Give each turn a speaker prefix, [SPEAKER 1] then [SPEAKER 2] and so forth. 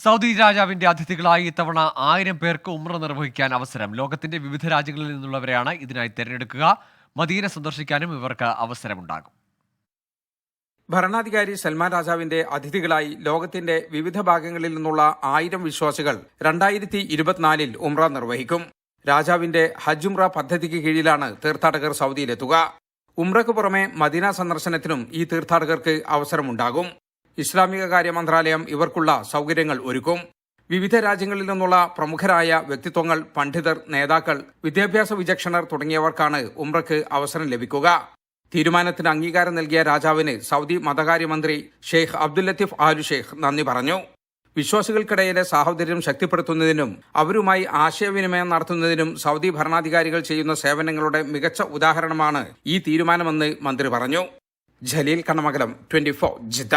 [SPEAKER 1] Saudi രാജാവിന്റെ അതിഥികളായി ഇത്തവണ ആയിരം പേർക്ക് ഉമ്ര നിർവഹിക്കാൻ അവസരം. ലോകത്തിന്റെ വിവിധ രാജ്യങ്ങളിൽ നിന്നുള്ളവരെയാണ് ഇതിനായി തിരഞ്ഞെടുക്കുക. മദീന സന്ദർശിക്കാനും ഇവർക്ക് അവസരമുണ്ടാകും.
[SPEAKER 2] ഭരണാധികാരി സൽമാൻ രാജാവിന്റെ അതിഥികളായി ലോകത്തിന്റെ വിവിധ ഭാഗങ്ങളിൽ നിന്നുള്ള ആയിരം വിശ്വാസികൾ രണ്ടായിരത്തി ഇരുപത്തിനാലിൽ ഉംറ നിർവഹിക്കും. രാജാവിന്റെ ഹജ് ഉംറ പദ്ധതിക്ക് കീഴിലാണ് തീർത്ഥാടകർ സൗദിയിലെത്തുക. ഉംറയ്ക്ക് പുറമെ മദീന സന്ദർശനത്തിനും ഈ തീർത്ഥാടകർക്ക് അവസരമുണ്ടാകും. ഇസ്ലാമിക കാര്യ മന്ത്രാലയം ഇവർക്കുള്ള സൗകര്യങ്ങൾ ഒരുക്കും. വിവിധ രാജ്യങ്ങളിൽ നിന്നുള്ള പ്രമുഖരായ വ്യക്തിത്വങ്ങൾ പണ്ഡിതർ നേതാക്കൾ വിദ്യാഭ്യാസ വിചക്ഷണർ തുടങ്ങിയവർക്കാണ് ഉംറയ്ക്ക് അവസരം ലഭിക്കുക. തീരുമാനത്തിന് അംഗീകാരം നൽകിയ രാജാവിന് Saudi മതകാര്യമന്ത്രി Sheikh Abdul Latif Al Sheikh നന്ദി പറഞ്ഞു. വിശ്വാസികൾക്കിടയിലെ സാഹോദര്യം ശക്തിപ്പെടുത്തുന്നതിനും അവരുമായി ആശയവിനിമയം നടത്തുന്നതിനും സൗദി ഭരണാധികാരികൾ ചെയ്യുന്ന സേവനങ്ങളുടെ മികച്ച ഉദാഹരണമാണ് ഈ തീരുമാനമെന്ന് മന്ത്രി പറഞ്ഞു. Jaleel Kannamangalam twenty four Jeddah.